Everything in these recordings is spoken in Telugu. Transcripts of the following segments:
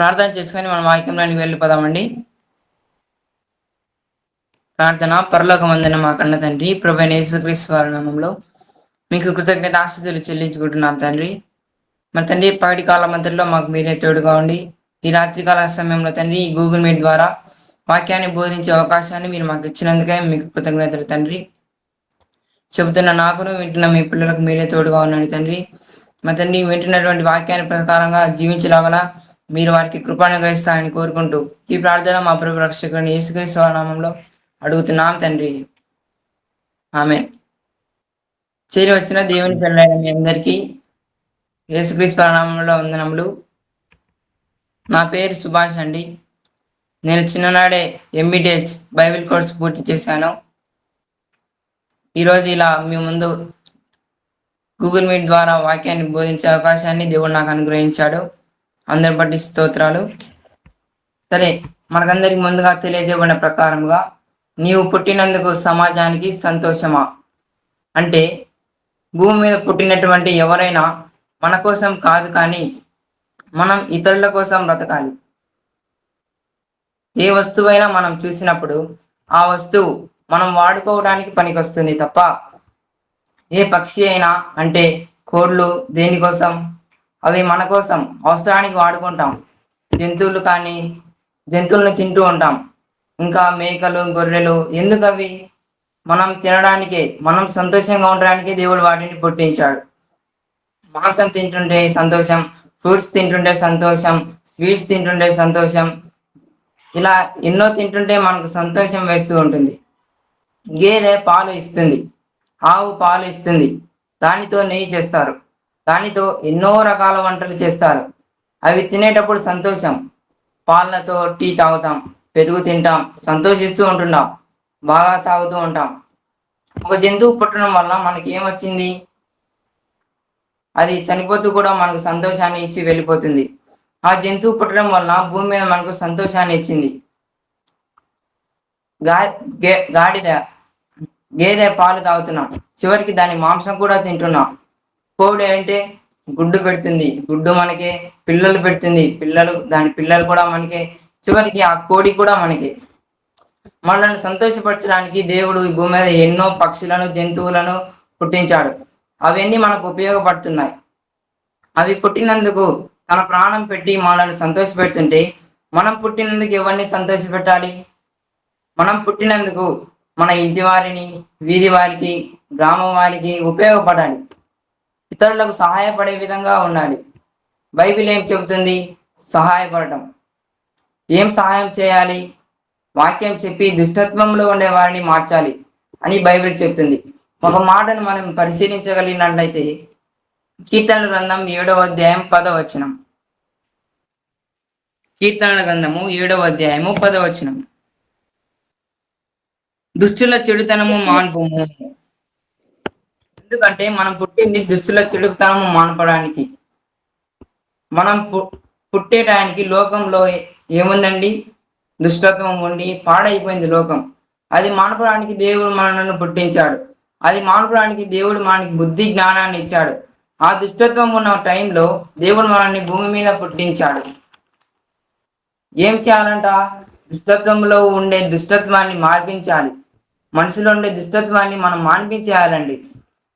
ప్రార్థన చేసుకొని మనం వాక్యంలోనికి వెళ్ళిపోదామండి. ప్రార్థన పరలోక వందన మా కన్న తండ్రి ప్రభు యేసుక్రీస్తు వారి నామంలో మీకు కృతజ్ఞత ఆశీస్సులు చెల్లించుకుంటున్నాం తండ్రి. మరి తండ్రి పగటి కాల మధ్యలో మాకు మీరే తోడుగా ఉండి ఈ రాత్రికాల సమయంలో తండ్రి ఈ గూగుల్ మీట్ ద్వారా వాక్యాన్ని బోధించే అవకాశాన్ని మీరు మాకు ఇచ్చినందుకే మీకు కృతజ్ఞతలు తండ్రి. చెబుతున్న నాకును వింటున్న మీ పిల్లలకు మీరే తోడుగా ఉన్నాడు తండ్రి. మా తండ్రి వింటున్నటువంటి వాక్యాన్ని ప్రకారంగా జీవించలాగన మీరు వారికి కృపాను గ్రహిస్తారని కోరుకుంటూ ఈ ప్రార్థన మా ప్రభు రక్షకుని యేసుక్రీస్తు నామంలో అడుగుతున్నాం తండ్రి. ఆమె చేరి వచ్చిన దేవుని పిల్లలైన మీ అందరికీ యేసుక్రీస్తు నామంలో వందనములు. నా పేరు సుభాష్ అండి. నేను చిన్ననాడే ఎంబీడిహెచ్ బైబిల్ కోర్స్ పూర్తి చేశాను. ఈరోజు ఇలా మీ ముందు గూగుల్ మీట్ ద్వారా వాక్యాన్ని బోధించే అవకాశాన్ని దేవుడు నాకు అనుగ్రహించాడు. అందరి బట్టి స్తోత్రాలు. సరే మనకందరికి ముందుగా తెలియజేయబడిన ప్రకారంగా నీవు పుట్టినందుకు సమాజానికి సంతోషమా? అంటే భూమి మీద పుట్టినటువంటి ఎవరైనా మన కోసం కాదు కానీ మనం ఇతరుల కోసం బ్రతకాలి. ఏ వస్తువైనా మనం చూసినప్పుడు ఆ వస్తువు మనం వాడుకోవడానికి పనికొస్తుంది తప్ప ఏ పక్షి అయినా అంటే కోళ్ళు దేనికోసం? అవి మన కోసం అవసరానికి వాడుకుంటాం. జంతువులు కానీ జంతువులను తింటూ ఉంటాం. ఇంకా మేకలు గొర్రెలు ఎందుకు అవి? మనం తినడానికే మనం సంతోషంగా ఉండడానికే దేవుడు వాటిని పుట్టించాడు. మాంసం తింటుంటే సంతోషం ఫ్రూట్స్ తింటుంటే సంతోషం స్వీట్స్ తింటుంటే సంతోషం. ఇలా ఎన్నో తింటుంటే మనకు సంతోషం వేస్తూ ఉంటుంది. గేదె పాలు ఇస్తుంది. ఆవు పాలు ఇస్తుంది. దానితో నెయ్యి చేస్తారు. దానితో ఎన్నో రకాల వంటలు చేస్తారు. అవి తినేటప్పుడు సంతోషం. పాలతో టీ తాగుతాం పెరుగు తింటాం సంతోషిస్తూ ఉంటున్నాం బాగా తాగుతూ ఉంటాం. ఒక జంతువు పుట్టడం వల్ల మనకి ఏమొచ్చింది? అది చనిపోతూ కూడా మనకు సంతోషాన్ని ఇచ్చి వెళ్ళిపోతుంది. ఆ జంతువు పుట్టడం వల్ల భూమి మీద మనకు సంతోషాన్ని ఇచ్చింది. గా గే- గాడిద గేదె పాలు తాగుతున్నాం. చివరికి దాని మాంసం కూడా తింటున్నాం. కోడి అంటే గుడ్డు పెడుతుంది. గుడ్డు మనకే పిల్లలు పెడుతుంది. పిల్లలు దాని పిల్లలు కూడా మనకే చివరికి ఆ కోడి కూడా మనకి. మనల్ని సంతోషపరచడానికి దేవుడు ఈ భూమి మీద ఎన్నో పక్షులను జంతువులను పుట్టించాడు. అవన్నీ మనకు ఉపయోగపడుతున్నాయి. అవి పుట్టినందుకు తన ప్రాణం పెట్టి మనల్ని సంతోషపెడుతుంటే మనం పుట్టినందుకు ఎవరిని సంతోషపెట్టాలి? మనం పుట్టినందుకు మన ఇంటి వారిని వీధి వారికి గ్రామం వారికి ఉపయోగపడాలి. ఇతరులకు సహాయపడే విధంగా ఉండాలి. బైబిల్ ఏం చెబుతుంది? సహాయపడటం. ఏం సహాయం చేయాలి? వాక్యం చెప్పి దుష్టత్వంలో ఉండే వారిని మార్చాలి అని బైబిల్ చెప్తుంది. ఒక మాటను మనం పరిశీలించగలిగినట్లయితే కీర్తనల గ్రంథం ఏడవ అధ్యాయం పదవచనం కీర్తనల గ్రంథము ఏడవ అధ్యాయము పదవచనం దుష్టుల చెడుతనము మాన్పుము. ఎందుకంటే మనం పుట్టింది దుస్తుల చెడుతనము మానపడానికి. మనం పుట్టేటానికి లోకంలో ఏముందండి? దుష్టత్వం ఉండి పాడైపోయింది లోకం. అది మానపడానికి దేవుడు మనల్ని పుట్టించాడు. అది మానపడానికి దేవుడు మనకి బుద్ధి జ్ఞానాన్ని ఇచ్చాడు. ఆ దుష్టత్వం ఉన్న టైంలో దేవుడు మనల్ని భూమి మీద పుట్టించాడు. ఏం చేయాలంట? దుష్టత్వంలో ఉండే దుష్టత్వాన్ని మార్పించాలి. మనసులో ఉండే దుష్టత్వాన్ని మనం మాన్పించేయాలండి.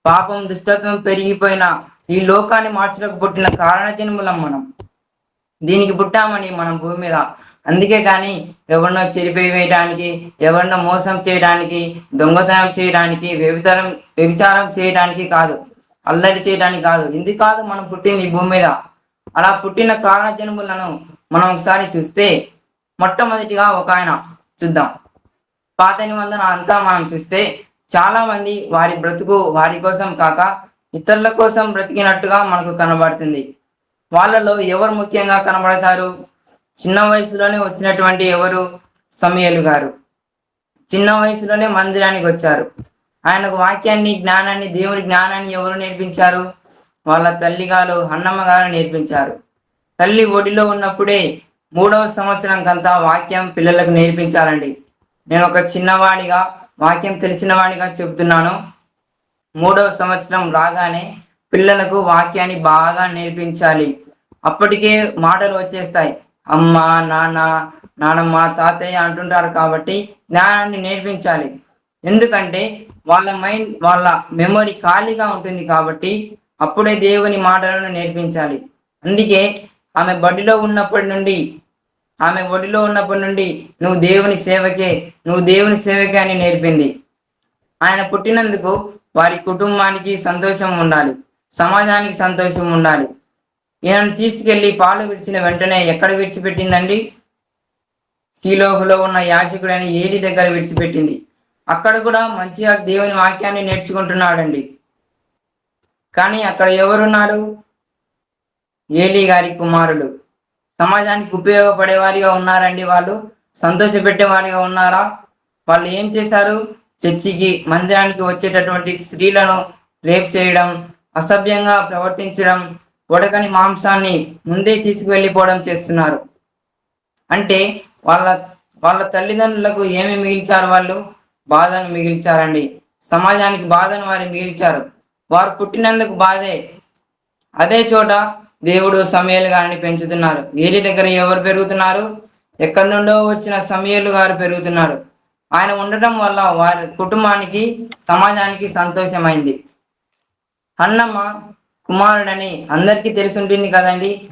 పాపం దుష్టత్వం పెరిగిపోయిన ఈ లోకాన్ని మార్చలకు పుట్టిన కారణ జన్ములం మనం. దీనికి పుట్టామని మనం భూమి మీద. అందుకే కానీ ఎవరినో చెరిపివేయడానికి ఎవరినో మోసం చేయడానికి దొంగతనం చేయడానికి వ్యభిచారం వ్యభిచారం చేయడానికి కాదు. అల్లరి చేయడానికి కాదు. ఇది కాదు మనం పుట్టింది ఈ భూమి మీద? అలా పుట్టిన కారణ జన్ములను మనం ఒకసారి చూస్తే మొట్టమొదటిగా ఒక ఆయన చూద్దాం. పాత నిబంధన అంతా మనం చూస్తే చాలా మంది వారి బ్రతుకు వారి కోసం కాక ఇతరుల కోసం బ్రతికినట్టుగా మనకు కనబడుతుంది. వాళ్ళలో ఎవరు ముఖ్యంగా కనబడతారు? చిన్న వయసులోనే వచ్చినటువంటి ఎవరు? సమయలు గారు. చిన్న వయసులోనే మందిరానికి వచ్చారు. ఆయనకు వాక్యాన్ని జ్ఞానాన్ని దేవుని జ్ఞానాన్ని ఎవరు నేర్పించారు? వాళ్ళ తల్లి గారు అన్నమ్మ గారు నేర్పించారు. తల్లి ఒడిలో ఉన్నప్పుడే మూడవ సంవత్సరం కంతా వాక్యం పిల్లలకు నేర్పించాలండి. నేను ఒక చిన్నవాడిగా వాక్యం తెలిసిన వాడిగా చెబుతున్నాను. మూడవ సంవత్సరం రాగానే పిల్లలకు వాక్యాన్ని బాగా నేర్పించాలి. అప్పటికే మాటలు వచ్చేస్తాయి. అమ్మ నాన్న నానమ్మ తాతయ్య అంటుంటారు కాబట్టి జ్ఞానాన్ని నేర్పించాలి. ఎందుకంటే వాళ్ళ మైండ్ వాళ్ళ మెమొరీ ఖాళీగా ఉంటుంది కాబట్టి అప్పుడే దేవుని మాటలను నేర్పించాలి. అందుకే ఆమె బడిలో ఉన్నప్పటి నుండి ఆమె ఒడిలో ఉన్నప్పటి నుండి నువ్వు దేవుని సేవకే నువ్వు దేవుని సేవకే అని నేర్పింది. ఆయన పుట్టినందుకు వారి కుటుంబానికి సంతోషం ఉండాలి సమాజానికి సంతోషం ఉండాలి. ఈయనను తీసుకెళ్ళి పాలు విడిచిన వెంటనే ఎక్కడ విడిచిపెట్టిందండి? శ్రీలోహులో ఉన్న యాజకుడైన ఏలి దగ్గర విడిచిపెట్టింది. అక్కడ కూడా మంచిగా దేవుని వాక్యాన్ని నేర్చుకుంటున్నాడండి. కానీ అక్కడ ఎవరున్నారు? ఏలి గారి కుమారుడు సమాజానికి ఉపయోగపడే వారిగా ఉన్నారండి వాళ్ళు? సంతోషపెట్టే వారిగా ఉన్నారా? వాళ్ళు ఏం చేశారు? చర్చికి మందిరానికి వచ్చేటటువంటి స్త్రీలను రేప్ చేయడం అసభ్యంగా ప్రవర్తించడం ఉడకని మాంసాన్ని ముందే తీసుకువెళ్ళిపోవడం చేస్తున్నారు. అంటే వాళ్ళ వాళ్ళ తల్లిదండ్రులకు ఏమి మిగిల్చారు వాళ్ళు? బాధను మిగిల్చారండి. సమాజానికి బాధను వారు మిగిల్చారు. వారు పుట్టినందుకు బాధే. అదే చోట దేవుడు సమయలు గారిని పెంచుతున్నారు. ఏలి దగ్గర ఎవరు పెరుగుతున్నారు? ఎక్కడి నుండో వచ్చిన సమయలు గారు పెరుగుతున్నారు. ఆయన ఉండటం వల్ల వారి కుటుంబానికి సమాజానికి సంతోషమైంది. అన్నమ్మ కుమారుడని అందరికీ తెలిసి ఉంటుంది కదండి.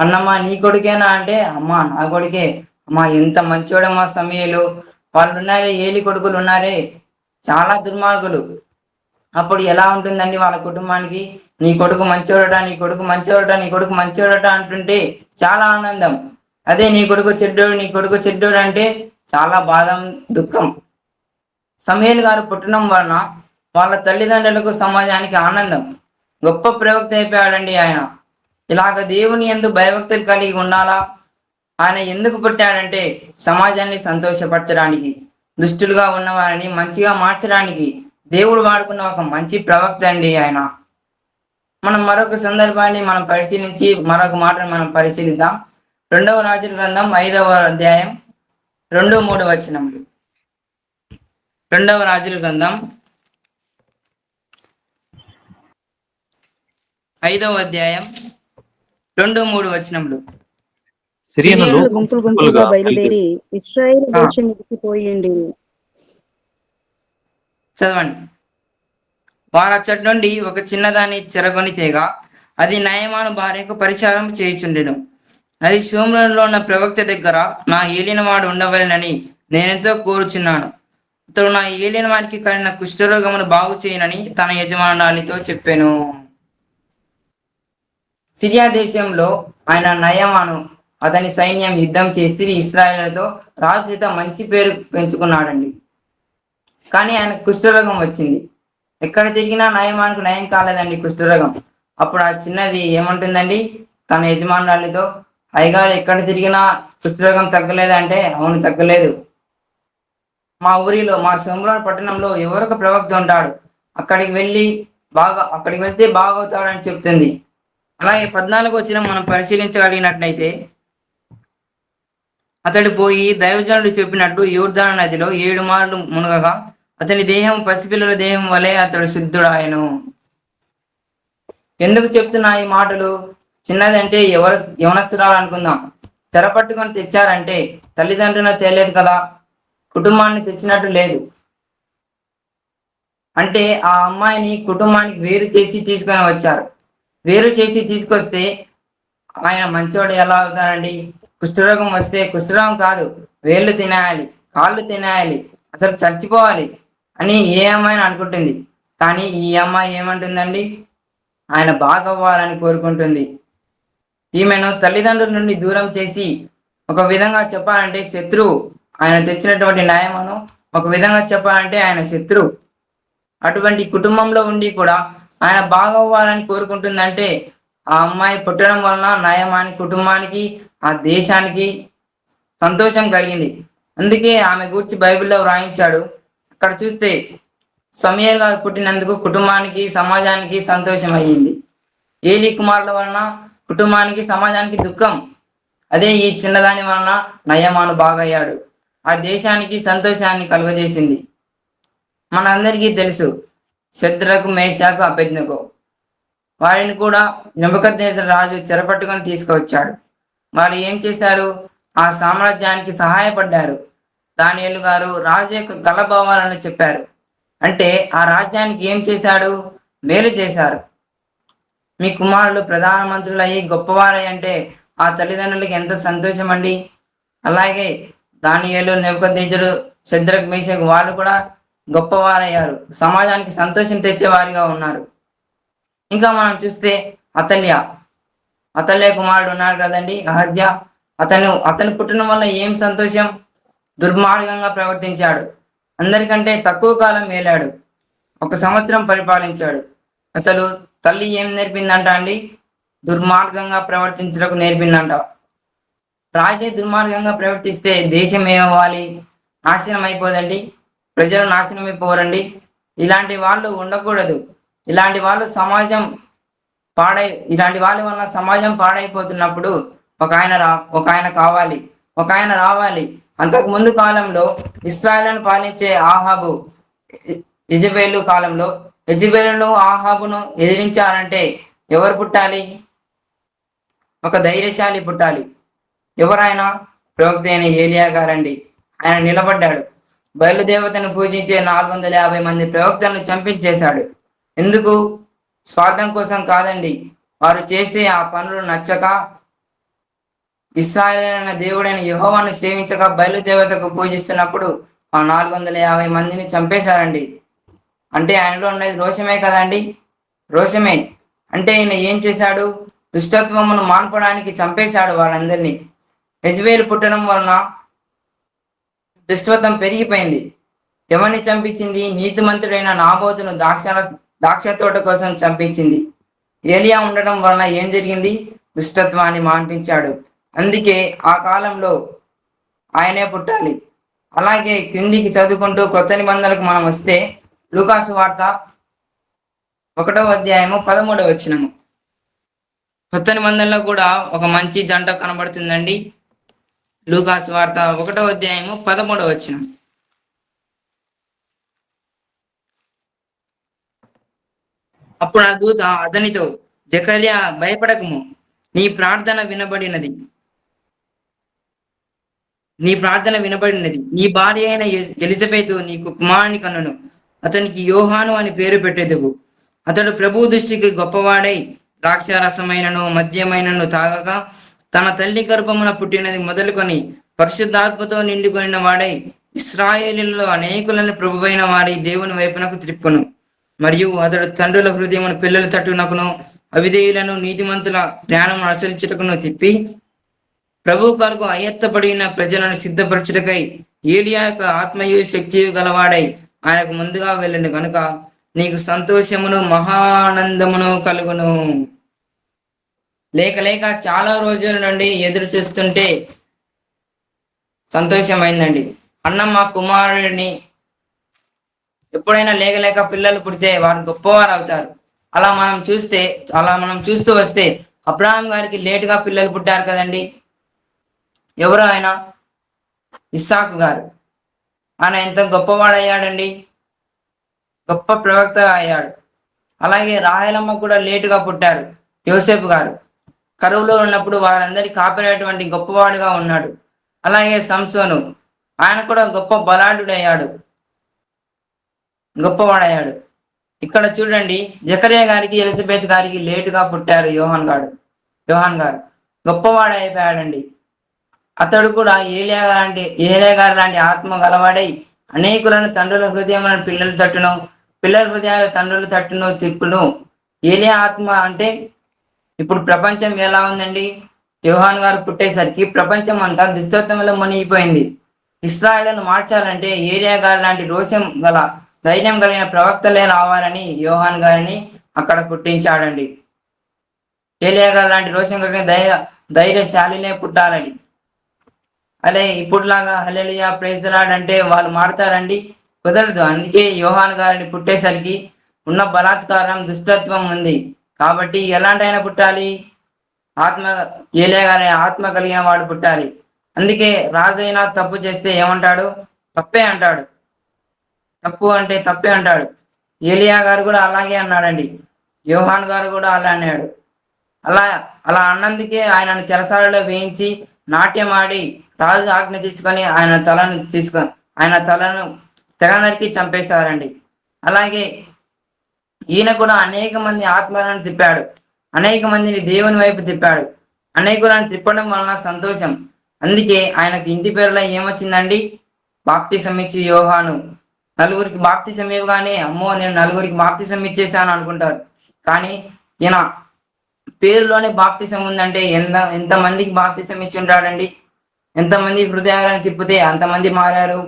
అన్నమ్మ నీ కొడుకేనా అంటే అమ్మా నా కొడుకే. అమ్మా ఎంత మంచోడమ్మా సమయలు. వాళ్ళు ఉన్నారే ఏలి కొడుకులు ఉన్నారే. చాలా దుర్మార్గులు. అప్పుడు ఎలా ఉంటుందండి వాళ్ళ కుటుంబానికి? నీ కొడుకు మంచోడట నీ కొడుకు మంచోడట నీ కొడుకు మంచోడట అంటుంటే చాలా ఆనందం. అదే నీ కొడుకు చెడ్డోడు నీ కొడుకు చెడ్డోడు అంటే చాలా బాధ దుఃఖం. సమయల్ గారు పుట్టడం వలన వాళ్ళ తల్లిదండ్రులకు సమాజానికి ఆనందం. గొప్ప ప్రవక్త అయిపోయాడండి ఆయన. ఇలాగ దేవుని ఎందు భయభక్తులు కలిగి ఉండాలా? ఆయన ఎందుకు పుట్టాడంటే సమాజాన్ని సంతోషపరచడానికి దుష్టులుగా ఉన్నవారిని మంచిగా మార్చడానికి దేవుడు వాడుకున్న ఒక మంచి ప్రవక్త అండి ఆయన. మనం మరొక సందర్భాన్ని మనం పరిశీలించి మరొక మాటను మనం పరిశీలిద్దాం. రెండవ రాజుల గ్రంథం ఐదవ అధ్యాయం రెండు మూడు వచనములు. రెండవ రాజుల గ్రంథం ఐదవ అధ్యాయం రెండు మూడు వచనములు. గుంపులు గుంపులుగా బయలుదేరి ఇస్రాయేల్. దేశం ఎక్కిపోయింది చదవండి. వారు అచ్చటి నుండి ఒక చిన్నదాన్ని చెరగొని తీగ అది నయమాను భార్యకు పరిచారం చేయుచుండెను. అది సోమరంలో ఉన్న ప్రవక్త దగ్గర నా ఏలినవాడు ఉండవలనని నేనెంతో కోరుచున్నాను. అతడు నా ఏలిన వాడికి కలిగిన కుష్ఠరోగమును బాగు చేయనని తన యజమానురాలితో చెప్పాను. సిరియా దేశంలో ఆయన నయమాను అతని సైన్యం యుద్ధం చేసి ఇస్రాయేళ్ళతో రాజు చేత మంచి పేరు పెంచుకున్నాడండి. కానీ ఆయన కుష్ఠరోగం వచ్చింది. ఎక్కడ తిరిగినా నయమానికి నయం కాలేదండి కుష్ఠరోగం. అప్పుడు ఆ చిన్నది ఏమంటుందండి? తన యజమానురాలితో అయ్యగారు ఎక్కడ తిరిగినా కుష్ఠరోగం తగ్గలేదంటే అవును తగ్గలేదు. మా ఊరిలో మా సోమరాడు పట్టణంలో ఎవరొక ప్రవక్త ఉంటాడు. అక్కడికి వెళ్ళి బాగా అక్కడికి వెళ్తే బాగవుతాడని చెప్తుంది. అలాగే పద్నాలుగు వచ్చిన మనం పరిశీలించగలిగినట్లయితే అతడు పోయి దైవజనుడు చెప్పినట్టు యూర్ధాన నదిలో ఏడు మార్లు మునగగా అతని దేహం పసిపిల్లల దేహం వలె అతడు శుద్ధుడాయను ఎందుకు చెప్తున్నా ఈ మాటలు? చిన్నదంటే ఎవరు యవనస్తురాలు అనుకుందాం చెరపట్టుకొని తెచ్చారంటే తల్లిదండ్రులను తేలేదు కదా? కుటుంబాన్ని తెచ్చినట్టు లేదు. అంటే ఆ అమ్మాయిని కుటుంబానికి వేరు చేసి తీసుకొని వచ్చారు. వేరు చేసి తీసుకొస్తే ఆయన మంచోడు ఎలా అవుతారండి కుష్ఠరోగం వస్తే కుష్ఠరోగం కాదు. వేళ్ళు తినేయాలి కాళ్ళు తినేయాలి అసలు చచ్చిపోవాలి. అని ఏ అమ్మాయిని అనుకుంటుంది. కానీ ఈ అమ్మాయి ఏమంటుందండి? ఆయన బాగవ్వాలని కోరుకుంటుంది. ఈమెను తల్లిదండ్రుల నుండి దూరం చేసి ఒక విధంగా చెప్పాలంటే శత్రువు ఆయన తెచ్చినటువంటి న్యాయమును ఒక విధంగా చెప్పాలంటే ఆయన శత్రువు అటువంటి కుటుంబంలో ఉండి కూడా ఆయన బాగవ్వాలని కోరుకుంటుందంటే ఆ అమ్మాయి పుట్టడం వలన నయమాని కుటుంబానికి ఆ దేశానికి సంతోషం కలిగింది. అందుకే ఆమె గురించి బైబిల్లో వ్రాయించాడు అక్కడ చూస్తే సమీర్ గారు పుట్టినందుకు కుటుంబానికి సమాజానికి సంతోషం అయ్యింది ఏలి కుమారుల వలన కుటుంబానికి సమాజానికి దుఃఖం. అదే ఈ చిన్నదాని వలన నయమాను బాగయ్యాడు. ఆ దేశానికి సంతోషాన్ని కలుగజేసింది. మనందరికీ తెలుసు శత్రులకు మేషాకు అభ్యర్థకు వారిని కూడా నెబద్ రాజు చెరపట్టుకొని తీసుకువచ్చాడు. వారు ఏం చేశారు? ఆ సామ్రాజ్యానికి సహాయపడ్డారు. దానియలు గారు రాజు యొక్క గలభావాలను చెప్పారు. అంటే ఆ రాజ్యానికి ఏం చేశాడు? మేలు చేశారు. మీ కుమారులు ప్రధానమంత్రులు అయ్యి గొప్పవారై అంటే ఆ తల్లిదండ్రులకి ఎంత సంతోషం అండి అలాగే దానియలు నెవకద్నేజరు శద్రక్ మేషక్ వాళ్ళు కూడా గొప్పవారయ్యారు. సమాజానికి సంతోషం తెచ్చేవారిగా ఉన్నారు. ఇంకా మనం చూస్తే అతల్య. అతల్య కుమారుడు ఉన్నాడు కదండి అహద్య అతను అతను పుట్టడం వల్ల ఏం సంతోషం? దుర్మార్గంగా ప్రవర్తించాడు. అందరికంటే తక్కువ కాలం మేలాడు ఒక సంవత్సరం పరిపాలించాడు. అసలు తల్లి ఏం నేర్పిందంట అండి? దుర్మార్గంగా ప్రవర్తించడానికి నేర్పిందంట. రాజే దుర్మార్గంగా ప్రవర్తిస్తే దేశం ఏమవ్వాలి? నాశనం అయిపోదండి. ప్రజలు నాశనం అయిపోరండి. ఇలాంటి వాళ్ళు ఉండకూడదు. ఇలాంటి వాళ్ళు సమాజం పాడై ఇలాంటి వాళ్ళ వల్ల సమాజం పాడైపోతున్నప్పుడు ఒక ఆయన రా ఒక ఆయన కావాలి. ఒక ఆయన రావాలి. అంతకు ముందు కాలంలో ఇస్రాయలను పాలించే ఆహాబు ఇ- ఇజబేలు కాలంలో ఇజబేలును ఆహాబును ఎదిరించాలంటే ఎవరు పుట్టాలి? ఒక ధైర్యశాలి పుట్టాలి. ఎవరైనా ప్రవక్త అయిన ఏలియా గారండి. ఆయన నిలబడ్డాడు. బయలుదేవతను పూజించే నాలుగు వందల యాభై మంది ప్రవక్తలను చంపించేశాడు. ఎందుకు? స్వార్థం కోసం కాదండి. వారు చేసే ఆ పనులు నచ్చక ఇస్రాయలైన దేవుడైన యెహోవాను సేవించగా బయలుదేవతకు పూజిస్తున్నప్పుడు ఆ నాలుగు వందల యాభై మందిని చంపేశారండి. అంటే ఆయనలో ఉన్నది రోషమే కదండి? రోషమే. అంటే ఈయన ఏం చేశాడు? దుష్టత్వమును మాన్పడానికి చంపేశాడు వాళ్ళందరినీ. యజ్వేలు పుట్టడం వలన దుష్టత్వం పెరిగిపోయింది. ఎవరిని చంపించింది? నీతిమంతుడైన నాబోతును ద్రాక్ష ద్రాక్ష తోట కోసం చంపించింది. ఏలియా ఉండడం వలన ఏం జరిగింది? దుష్టత్వాన్ని మాన్పించాడు. అందుకే ఆ కాలంలో ఆయనే పుట్టాలి. అలాగే క్రిందికి చదువుకుంటూ కొత్త నిబంధనలకు మనం వస్తే లూకాసు వార్త ఒకటవ అధ్యాయము పదమూడవ వచ్చినము కొత్త నిబంధనలో కూడా ఒక మంచి జంట కనబడుతుందండి. లూకాసు వార్త ఒకటవ అధ్యాయము పదమూడవ వచ్చినం అప్పుడు ఆ దూత అతనితో జకర్యా భయపడకము. నీ ప్రార్థన వినబడినది. నీ ప్రార్థన వినబడినది. నీ భార్య అయిన ఎ- నీకు కుమారుని కన్నును. అతనికి యోహాను అని పేరు పెట్టేదువు. అతడు ప్రభు దృష్టికి గొప్పవాడై ద్రాక్షారసమైనను మద్యమైనను తాగక తన తల్లి గర్భమున పుట్టినది మొదలుకొని పరిశుద్ధాత్మతో నిండుకొనిన వాడై ఇస్రాయేలీలలో అనేకులను ప్రభువైన వారి దేవుని వైపునకు త్రిప్పును. మరియు అతడు తండ్రుల హృదయమును పిల్లల తట్టునకును అవిధేయులను నీతిమంతుల జ్ఞానం అనుసరించుటకును తిప్పి ప్రభు కొరకు అయత్తపడిన ప్రజలను సిద్ధపరచుటకై ఏలియా యొక్క ఆత్మయు శక్తియు గలవాడై ఆయనకు ముందుగా వెళ్ళిన కనుక నీకు సంతోషమును మహానందమును కలుగును. లేక లేక చాలా రోజుల నుండి ఎదురు చూస్తుంటే సంతోషమైందండి. అన్న మా కుమారుడిని ఎప్పుడైనా లేక లేక పిల్లలు పుడితే వారు గొప్పవారు అవుతారు. అలా మనం చూస్తే అలా మనం చూస్తూ వస్తే అబ్రాహం గారికి లేటుగా పిల్లలు పుట్టారు కదండి. ఎవరు ఆయన? ఇస్సాకు గారు. ఆయన ఎంత గొప్పవాడయ్యాడండి? గొప్ప ప్రవక్త అయ్యాడు. అలాగే రాయలమ్మ కూడా లేటుగా పుట్టారు యోసేపు గారు. కరువులో ఉన్నప్పుడు వారందరి కాపాడేటువంటి గొప్పవాడుగా ఉన్నాడు. అలాగే సంసోను ఆయన కూడా గొప్ప బలాఢుడయ్యాడు గొప్పవాడయ్యాడు. ఇక్కడ చూడండి జకరియా గారికి ఎలిజబెత్ గారికి లేటుగా పుట్టారు యోహాన్ గారు. యోహాన్ గారు గొప్పవాడు అయిపోయాడండి అతడు కూడా ఏలియా లాంటి ఏలియా గారు లాంటి ఆత్మ గలవాడై అనేకులను తండ్రుల హృదయములను పిల్లల తట్టును పిల్లల హృదయాలు తండ్రుల తట్టును తిప్పును. ఏలియా ఆత్మ అంటే ఇప్పుడు ప్రపంచం ఎలా ఉందండి? యోహాన్ గారు పుట్టేసరికి ప్రపంచం అంతా దుష్టత్వంలో మునిగిపోయింది. ఇస్రాయలను మార్చాలంటే ఏలియా గారు లాంటి రోషం గల ధైర్యం కలిగిన ప్రవక్తలే రావాలని యోహాన్ గారిని అక్కడ పుట్టించాడండి. ఏలియా గారు లాంటి రోషం కలిగిన ధైర్య ధైర్యశాలినే పుట్టాలని. అదే ఇప్పుడులాగా హల్లెలూయా ప్రైజ్ లాడ్ అంటే వాళ్ళు మారుతారండి. కుదరదు. అందుకే యోహాన్ గారిని పుట్టేసరికి ఉన్న బలాత్కారం దుష్టత్వం ఉంది. కాబట్టి ఎలాంటి ఆయన పుట్టాలి. ఆత్మ ఏలియా గారి ఆత్మ కలిగిన వాడు పుట్టాలి. అందుకే రాజైనా తప్పు చేస్తే ఏమంటాడు? తప్పే అంటాడు. తప్పు అంటే తప్పే అంటాడు. ఏలియా గారు కూడా అలాగే అన్నాడండి. యోహాన్ గారు కూడా అలా అన్నాడు. అలా అలా అన్నందుకే ఆయనను చెరసాలలో వేయించి నాట్యం ఆడి రాజు ఆజ్ఞ తీసుకొని ఆయన తలను తీసుకొని ఆయన తలను తెగ నరికి చంపేశారండి. అలాగే ఈయన కూడా అనేక మంది ఆత్మలను తిప్పాడు. అనేక మందిని దేవుని వైపు తిప్పాడు. అనేకులను తిప్పడం వలన సంతోషం. అందుకే ఆయనకి ఇంటి పేరులో ఏమొచ్చిందండి? బాప్తి ఇచ్చి యోహాను. నలుగురికి బాప్తి ఇవ్వగానే అమ్మో నేను నలుగురికి బాప్తి ఇచ్చేసాను అనుకుంటారు. కానీ ఈయన పేరులోనే బాప్తిసం ఉందంటే ఎంత ఎంతమందికి బాప్తిసం ఇచ్చి ఉంటాడండి ఎంతమంది హృదయాలను తిప్పితే అంతమంది మారారు?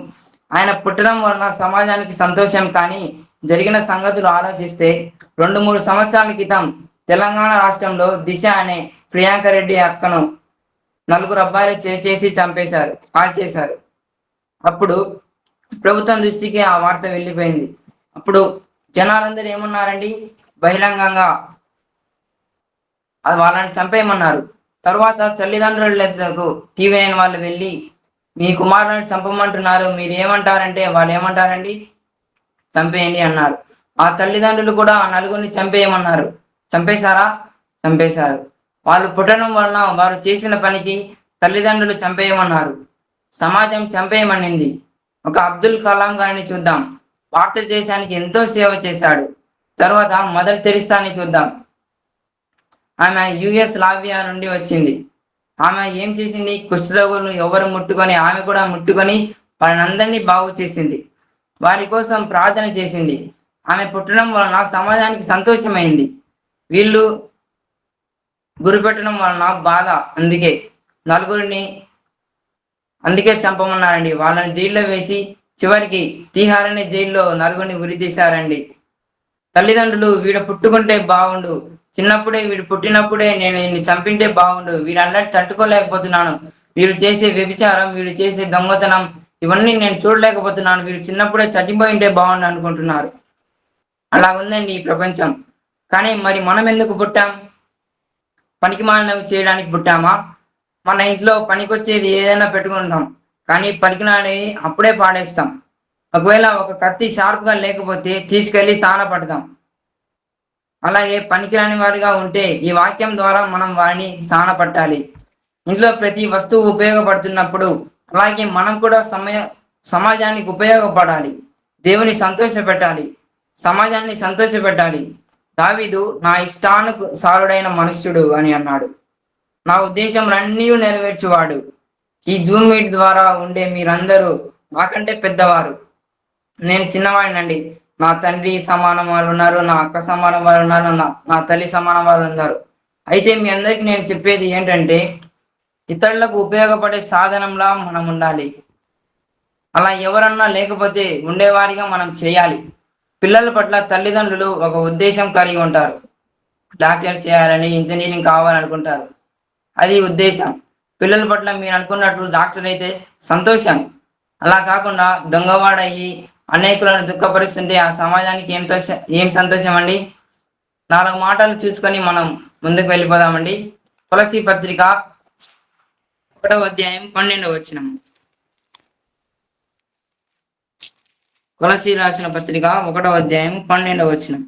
ఆయన పుట్టడం వలన సమాజానికి సంతోషం కానీ జరిగిన సంగతులు ఆలోచిస్తే రెండు మూడు సంవత్సరాల క్రితం తెలంగాణ రాష్ట్రంలో దిశ అనే ప్రియాంక రెడ్డి అక్కను నలుగురు అబ్బాయిలు చేసి చంపేశారు కాల్ చేశారు. అప్పుడు ప్రభుత్వం దృష్టికి ఆ వార్త వెళ్ళిపోయింది. అప్పుడు జనాలందరూ ఏమన్నారండి? బహిరంగంగా అది వాళ్ళని చంపేయమన్నారు. తర్వాత తల్లిదండ్రులకు టీవీ వాళ్ళు వెళ్ళి మీ కుమారులను చంపమంటున్నారు మీరు ఏమంటారంటే వాళ్ళు ఏమంటారండి చంపేయండి అన్నారు. ఆ తల్లిదండ్రులు కూడా ఆ నలుగురిని చంపేయమన్నారు. చంపేశారా? చంపేశారు. వాళ్ళు పుట్టడం వలన వారు చేసిన పనికి తల్లిదండ్రులు చంపేయమన్నారు. సమాజం చంపేయమనింది. ఒక అబ్దుల్ కలాం గారిని చూద్దాం. భారతదేశానికి ఎంతో సేవ చేశాడు. తర్వాత మదర్ తెరిసాని చూద్దాం. ఆమె యుఎస్ లావియా నుండి వచ్చింది. ఆమె ఏం చేసింది? కుష్ఠరోగులను ఎవరు ముట్టుకొని ఆమె కూడా ముట్టుకొని వాళ్ళందరినీ బాగు చేసింది. వారి కోసం ప్రార్థన చేసింది. ఆమె పుట్టడం వలన సమాజానికి సంతోషమైంది. వీళ్ళు గురిపెట్టడం వలన బాధ. అందుకే నలుగురిని అందుకే చంపమన్నారండి. వాళ్ళని జైల్లో వేసి చివరికి తీహార్ అనే జైల్లో నలుగురిని ఉరి తీశారండి. తల్లిదండ్రులు వీడ పుట్టుకుంటే బాగుండు. చిన్నప్పుడే వీడు పుట్టినప్పుడే నేను ఈయన్ని చంపింటే బాగుండు. వీళ్ళందరి తట్టుకోలేకపోతున్నాను. వీడు చేసే వ్యభిచారం వీడు చేసే దొంగతనం ఇవన్నీ నేను చూడలేకపోతున్నాను. వీడు చిన్నప్పుడే చచ్చిపోయింటే బాగుండు అనుకుంటున్నారు. అలా ఉందండి ఈ ప్రపంచం. కానీ మరి మనం ఎందుకు పుట్టాం? పనికి మాలినవి చేయడానికి పుట్టామా? మన ఇంట్లో పనికొచ్చేది ఏదైనా పెట్టుకుంటాం. కానీ పనికినాడివి అప్పుడే పాడేస్తాం. ఒకవేళ ఒక కత్తి షార్ప్గా లేకపోతే తీసుకెళ్ళి సాన పడతాం. అలాగే పనికిరాని వారిగా ఉంటే ఈ వాక్యం ద్వారా మనం వారిని సానపట్టాలి ఇంట్లో ప్రతి వస్తువు ఉపయోగపడుతున్నప్పుడు అలాగే మనం కూడా సమయ సమాజానికి ఉపయోగపడాలి. దేవుని సంతోషపెట్టాలి. సమాజాన్ని సంతోషపెట్టాలి. దావీదు నా ఇష్టానుకు సారుడైన మనుష్యుడు అని అన్నాడు. నా ఉద్దేశం అన్నీ నెరవేర్చువాడు. ఈ జూమ్ మీట్ ద్వారా ఉండే మీరందరూ నాకంటే పెద్దవారు. నేను చిన్నవాడినండి. నా తండ్రి సమానం వాళ్ళు ఉన్నారు నా అక్క సమానం వాళ్ళు ఉన్నారు నా నా తల్లి సమానం వాళ్ళు ఉన్నారు అయితే మీ అందరికి నేను చెప్పేది ఏంటంటే ఇతరులకు ఉపయోగపడే సాధనంలా మనం ఉండాలి. అలా ఎవరన్నా లేకపోతే ఉండేవారిగా మనం చేయాలి. పిల్లల పట్ల తల్లిదండ్రులు ఒక ఉద్దేశం కలిగి ఉంటారు. డాక్టర్ చేయాలని ఇంజనీరింగ్ కావాలనుకుంటారు. అది ఉద్దేశం. పిల్లల పట్ల మీరు అనుకున్నట్లు డాక్టర్ అయితే సంతోషం. అలా కాకుండా దొంగవాడయ్యి అనేకులను దుఃఖపరుస్తుంటే ఆ సమాజానికి ఏం ఏం సంతోషం అండి నాలుగు మాటలు చూసుకొని మనం ముందుకు వెళ్ళిపోదామండి. తులసి పత్రిక ఒకటవ అధ్యాయం పన్నెండవ వచ్చినం తులసి రాసిన పత్రిక ఒకటవ అధ్యాయం పన్నెండవ వచ్చినం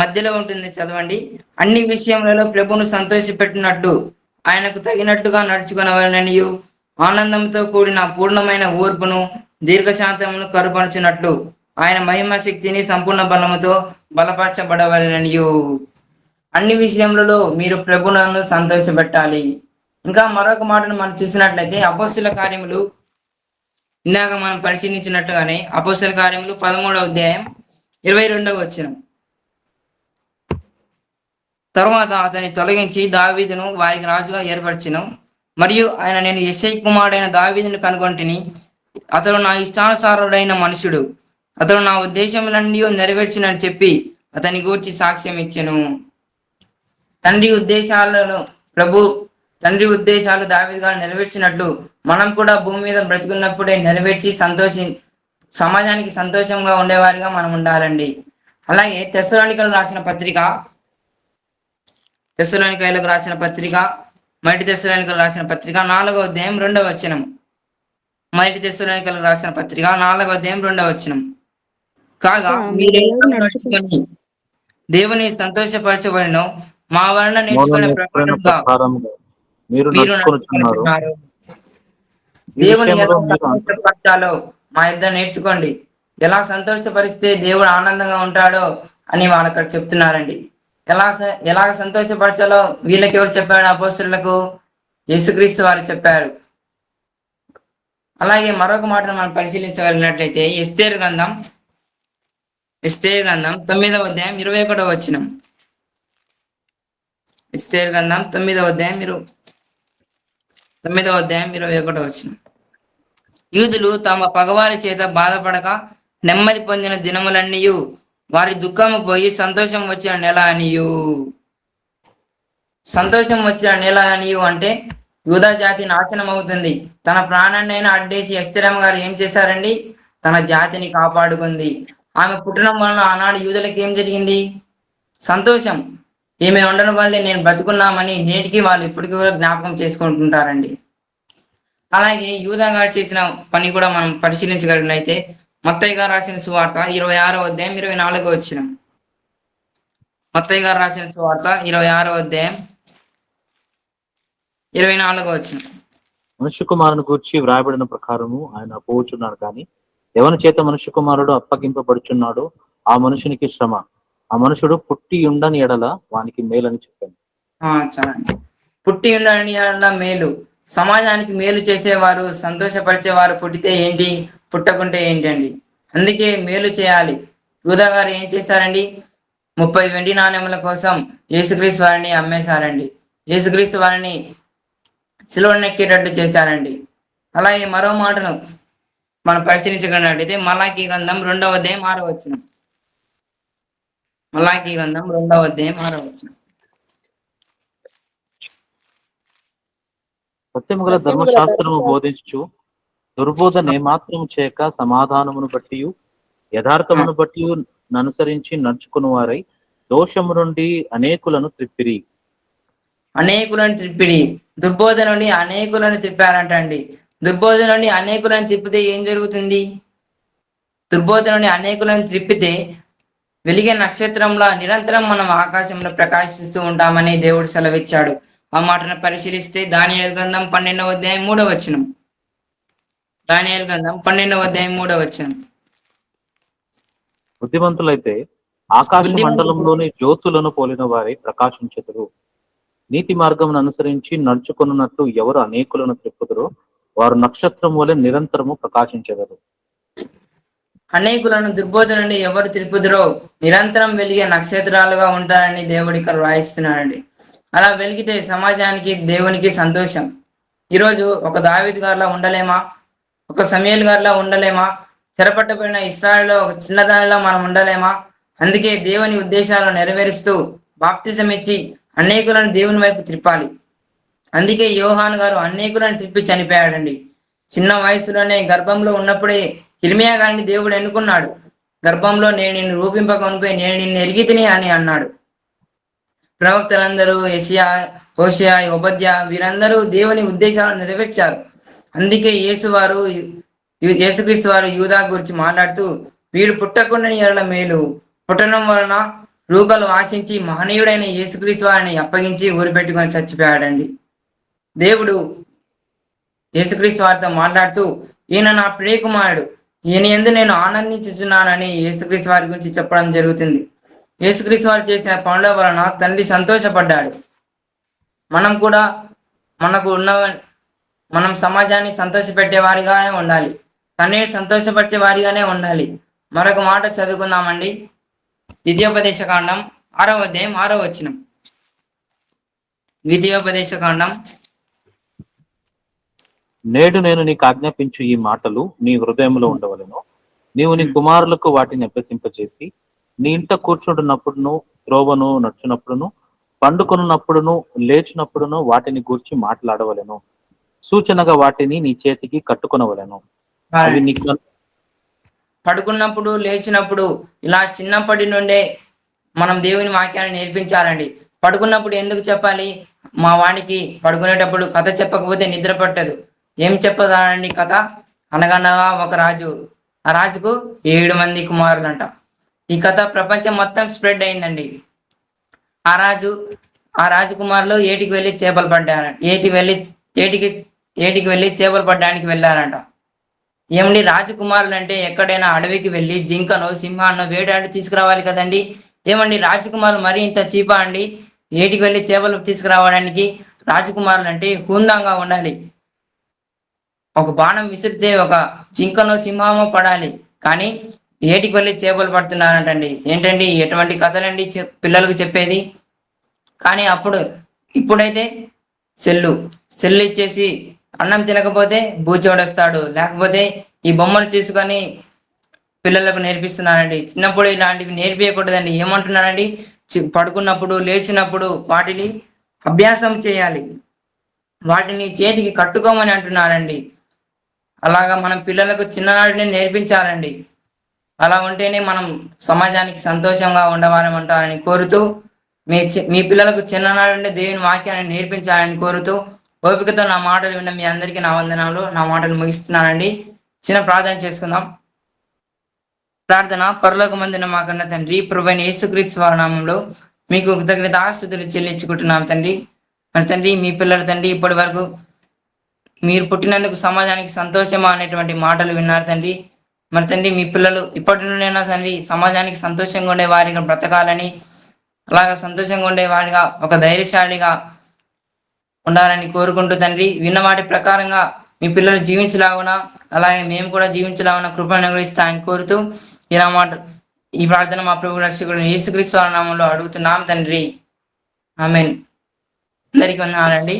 మధ్యలో ఉంటుంది చదవండి. అన్ని విషయములలో ప్రభును సంతోషపెట్టినట్లు ఆయనకు తగినట్లుగా నడుచుకునవలననియు ఆనందంతో కూడిన పూర్ణమైన ఓర్పును దీర్ఘశాంతమును కరుపరచునట్లు. ఆయన మహిమ శక్తిని సంపూర్ణ బలముతో బలపరచబడవలననియు. అన్ని విషయములలో మీరు ప్రభులను సంతోషపెట్టాలి. ఇంకా మరొక మాటను మనం చూసినట్లయితే అపోస్తుల కార్యములు ఇందాక మనం పరిశీలించినట్టుగానే అపోస్తుల కార్యములు పదమూడవ అధ్యాయం ఇరవై రెండవ వచ్చిన తరువాత అతని తొలగించి దావీదును వారికి రాజుగా ఏర్పరిచిను. మరియు ఆయన నేను ఎస్ఐ కుమారుడైన దావీదును కనుగొంటిని అతడు నా ఇష్టానుసారుడైన మనుషుడు. అతడు నా ఉద్దేశములన్నీ నెరవేర్చినని చెప్పి అతని గూర్చి సాక్ష్యం ఇచ్చెను. తండ్రి ఉద్దేశాలలో ప్రభు తండ్రి ఉద్దేశాలు దావిగా నెరవేర్చినట్లు మనం కూడా భూమి మీద బ్రతుకున్నప్పుడే నెరవేర్చి సంతోషి సమాజానికి సంతోషంగా ఉండేవారిగా మనం ఉండాలండి. అలాగే తెస్సలోనికలు రాసిన పత్రిక తెస్సలోనికాయలకు రాసిన పత్రిక మట్టి తెస్సలోనికలు రాసిన పత్రిక నాలుగో అధ్యాయం రెండవ వచనం. మొదటి తెస్సలోనికలకు రాసిన పత్రిక నాలుగవ అధ్యాయం రెండవ వచనం. కాగా ఆ, మీరే మీరు నడుచుకొని దేవుని సంతోషపరచవలను మా వలన నేర్చుకునే ప్రకారంగా మీరు దేవుని సంతోషపరచాలో మా ఇద్దరు నేర్చుకోండి. ఎలా సంతోషపరిస్తే దేవుడు ఆనందంగా ఉంటాడో అని వాళ్ళు అక్కడ చెప్తున్నారండి. ఎలా ఎలా సంతోషపరచాలో వీళ్ళకి ఎవరు చెప్పాడు అపోస్తులకు యేసుక్రీస్తు వారు చెప్పారు. అలాగే మరొక మాటను మనం పరిశీలించగలిగినట్లయితే ఎస్తేర్ గ్రంథం ఎస్తేర్ గ్రంథం తొమ్మిదవ అధ్యాయం ఇరవై ఒకటో వచ్చినం ఎస్తేర్ గ్రంథం తొమ్మిదవ అధ్యాయం ఇరు తొమ్మిదవ అధ్యాయం ఇరవై ఒకటో వచ్చిన యూదులు తమ పగవారి చేత బాధపడక నెమ్మది పొందిన దినములన్నీయు వారి దుఃఖము పోయి సంతోషం వచ్చిన నెల అనియు. సంతోషం వచ్చిన నెల అనియు అంటే యూదా జాతి నాశనం అవుతుంది తన ప్రాణాన్ని అయినా అడ్డేసి ఎస్తరమ్మ గారు ఏం చేశారండి? తన జాతిని కాపాడుకుంది. ఆమె పుట్టడం వలన ఆనాడు యూదులకు ఏం జరిగింది? సంతోషం. ఈమె ఉండడం వల్లే నేను బతుకున్నామని నేటికి వాళ్ళు ఇప్పటికీ కూడా జ్ఞాపకం చేసుకుంటుంటారండి. అలాగే యూదా గారు చేసిన పని కూడా మనం పరిశీలించగలిగినైతే మత్తయ్య గారు రాసిన సువార్త ఇరవై ఆరో అధ్యాయం ఇరవై నాలుగో వచ్చిన మత్తయ్య గారు రాసిన సువార్త ఇరవై ఆరో అధ్యాయం ఇరవై నాలుగో వచ్చిన. మనుష్య కుమారుని గూర్చి వ్రాయబడిన ప్రకారము ఆయన పోవచ్చున్నాడు కానీ ఎవరి చేత మనుష్య కుమారుడు అప్పగింపబడుచున్నాడో ఆ మనుషునికి శ్రమ. ఆ మనుషుడు పుట్టి ఉండని ఎడల వానికి మేలని చెప్పాను. చాలండి. పుట్టి ఉండని యెడల మేలు. సమాజానికి మేలు చేసేవారు సంతోషపరిచేవారు పుట్టితే ఏంటి? పుట్టకుంటే ఏంటండి? అందుకే మేలు చేయాలి. యూదా గారు ఏం చేశారండి? ముప్పై వెండి నాణ్యముల కోసం యేసుక్రీస్తు వారిని అమ్మేశారండి. యేసుక్రీస్తు వారిని సిలువనెక్కేటట్టు చేశారండి. అలాగే మరో మాటను మనం పరిశీలించగలిగినట్టయితే మలాకి గ్రంథం రెండవ అధ్యాయం వచ్చిన మలాకి గ్రంథం రెండవ అధ్యాయం ఆరో వచ్చిన సత్యము గల ధర్మశాస్త్రము బోధించు దుర్బోధన ఏమాత్రము చేయక సమాధానమును బట్టి యథార్థమును బట్టి అనుసరించి నడుచుకుని వారై దోషము నుండి అనేకులను త్రిప్పిరి. అనేకులను త్రిప్పిడి దుర్బోధన నుండి అనేకులను త్రిప్పారంట అండి దుర్బోధన నుండి అనేకులను త్రిప్పితే ఏం జరుగుతుంది? దుర్బోధన నుండి అనేకులను త్రిప్పితే వెలిగే నక్షత్రంలో నిరంతరం మనం ఆకాశంలో ప్రకాశిస్తూ ఉంటామని దేవుడు సెలవిచ్చాడు. ఆ మాటను పరిశీలిస్తే దానియేలు గ్రంథం పన్నెండవ అధ్యాయం మూడవ వచనం. దానియేలు గ్రంథం పన్నెండవ అధ్యాయం మూడవ వచనం. బుద్ధిమంతులైతే ఆకాశ మండలంలోని జ్యోతులను పోలిన వారే ప్రకాశించెదరు. నీతి మార్గమును అనుసరించి నడుచుకున్నట్లు ఎవరు అనేకులను త్రిప్పుదురో వారు నక్షత్రం వలె నిరంతరము ప్రకాశించగలరు అనేకులను దుర్బోధన నుండి ఎవరు తిరుపుదరో నిరంతరం వెలిగే నక్షత్రాలుగా ఉంటారని దేవుడు ఇక్కడ రాయిస్తున్నాడండి అలా వెలిగితే సమాజానికి దేవునికి సంతోషం. ఈరోజు ఒక దావిద్ గారిలా ఉండలేమా? ఒక సమయల్ గారిలా ఉండలేమా? చెరపట్టబడిన ఇస్రాయల్లో ఒక చిన్నదానిలో మనం ఉండలేమా? అందుకే దేవుని ఉద్దేశాలను నెరవేరుస్తూ బాప్తిజం ఇచ్చి అనేకులను దేవుని వైపు త్రిప్పాలి అందుకే యోహాన్ గారు అనేకులను త్రిప్పి చనిపోయాడండి. చిన్న వయసులోనే గర్భంలో ఉన్నప్పుడే ఇర్మియా గారిని దేవుడు ఎన్నుకున్నాడు. గర్భంలో నేను నిన్ను రూపింపకొనిపోయి నేను నిన్ను ఎరిగి తిని అని అన్నాడు. ప్రవక్తలందరూ ఎసియా హోషియా ఉపధ్య వీరందరూ దేవుని ఉద్దేశాలను నెరవేర్చారు. అందుకే యేసు వారు యేసుక్రీస్తు వారు యూదా గురించి మాట్లాడుతూ వీడు పుట్టకుండా ఎరల మేలు పుట్టడం వలన రూకలు ఆశించి మహనీయుడైన యేసుక్రీస్తు వారిని అప్పగించి ఊరిపెట్టుకొని చచ్చిపోయాడండి. దేవుడు యేసుక్రీస్తు వారితో మాట్లాడుతూ ఈయన నా ప్రియకుమారుడు ఈయన ఎందు నేను ఆనందించుచున్నానని యేసుక్రీస్తు వారి గురించి చెప్పడం జరుగుతుంది. యేసుక్రీస్తు వారు చేసిన పనుల వలన తండ్రి సంతోషపడ్డాడు. మనం కూడా మనకు ఉన్న మనం సమాజాన్ని సంతోషపెట్టే వారిగానే ఉండాలి. తండ్రిని సంతోషపరిచే వారిగానే ఉండాలి. మరొక మాట చదువుకుందామండి. ద్వితీయోపదేశ కాండం ఆరవ అధ్యాయం ఆరవ వచనం. ద్వితీయోపదేశ కాండం నేడు నేను నీకు ఆజ్ఞాపించు ఈ మాటలు నీ హృదయంలో ఉండవలను. నీవు నీ కుమారులకు వాటిని అభ్యసింపచేసి నీ ఇంట కూర్చుంటున్నప్పుడును త్రోవను నడుచునప్పుడును పండుకొనున్నప్పుడును లేచినప్పుడును వాటిని గూర్చి మాట్లాడవలెను. సూచనగా వాటిని నీ చేతికి కట్టుకొనవలెను. అవి నీకు పడుకున్నప్పుడు లేచినప్పుడు ఇలా చిన్నప్పటి నుండే మనం దేవుని వాక్యాన్ని నేర్పించాలండి. పడుకున్నప్పుడు ఎందుకు చెప్పాలి? మా వానికి పడుకునేటప్పుడు కథ చెప్పకపోతే నిద్ర పట్టదు. ఏం చెప్పదానండి కథ? అనగనగా ఒక రాజు ఆ రాజుకు ఏడు మంది కుమారులంట. ఈ కథ ప్రపంచం మొత్తం స్ప్రెడ్ అయిందండి. ఆ రాజు ఆ రాజకుమారులు ఏటికి వెళ్ళి చేపలు పడ్డారు ఏటికి వెళ్ళి ఏటికి ఏటికి వెళ్ళి చేపలు పడ్డానికి వెళ్ళారంట. ఏమండి రాజకుమారులు అంటే ఎక్కడైనా అడవికి వెళ్ళి జింకను సింహాన్ని వేటాడి తీసుకురావాలి కదండి. ఏమండి రాజకుమారులు మరీ ఇంత చీపా అండి? ఏటికి వెళ్ళి చేపలు తీసుకురావడానికి రాజకుమారులు అంటే హుందంగా ఉండాలి. ఒక బాణం విసిరితే ఒక జింకను సింహమో పడాలి. కానీ ఏటికి వెళ్ళి చేపలు పడుతున్నారంటండి. ఏంటండి ఎటువంటి కథలండి పిల్లలకు చెప్పేది? కానీ అప్పుడు ఇప్పుడైతే సెల్లు సెల్ ఇచ్చేసి అన్నం తినకపోతే బూచోడొస్తాడు లేకపోతే ఈ బొమ్మలు తీసుకొని పిల్లలకు నేర్పిస్తున్నానండి. చిన్నప్పుడు ఇలాంటివి నేర్పించకూడదండి ఏమంటున్నారండి పడుకున్నప్పుడు లేచినప్పుడు వాటిని అభ్యాసం చేయాలి. వాటిని చేతికి కట్టుకోమని అంటున్నారండి అలాగా మనం పిల్లలకు చిన్ననాటిని నేర్పించాలండి. అలా ఉంటేనే మనం సమాజానికి సంతోషంగా ఉండవాలని ఉంటారని కోరుతూ మీ మీ పిల్లలకు చిన్ననాటి దేవుని వాక్యాన్ని నేర్పించాలని కోరుతూ ఓపికతో నా మాటలు విన్న మీ అందరికీ నా వందనాలు. నా మాటలు ముగిస్తున్నానండి. చిన్న ప్రార్థన చేసుకుందాం. ప్రార్థన పరలోక మందిన మాకన్న తండ్రి ప్రభుని యేసుక్రీస్తు వారి నామంలో మీకు కృతజ్ఞత ఆస్తుతులు చెల్లించుకుంటున్నాం తండ్రి. మరి తండ్రి మీ పిల్లల తండ్రి ఇప్పటి వరకు మీరు పుట్టినందుకు సమాజానికి సంతోషమా అనేటువంటి మాటలు విన్నారు తండ్రి. మరి తండ్రి మీ పిల్లలు ఇప్పటి నుండైనా తండ్రి సమాజానికి సంతోషంగా ఉండే వారిగా బ్రతకాలని అలాగా సంతోషంగా ఉండే వారిగా ఒక ధైర్యశాలిగా ఉండాలని కోరుకుంటూ తండ్రి విన్న వాటి ప్రకారంగా మీ పిల్లలు జీవించలాగున అలాగే మేము కూడా జీవించలాగున కృపను అనుగ్రహిస్తామని కోరుతూ ఇలా మాట ఈ ప్రార్థన మా ప్రభు రక్షకుడు యేసుక్రీస్తు నామంలో అడుగుతున్నాం తండ్రి. ఆమెన్. అందరికీ వందనాలండి.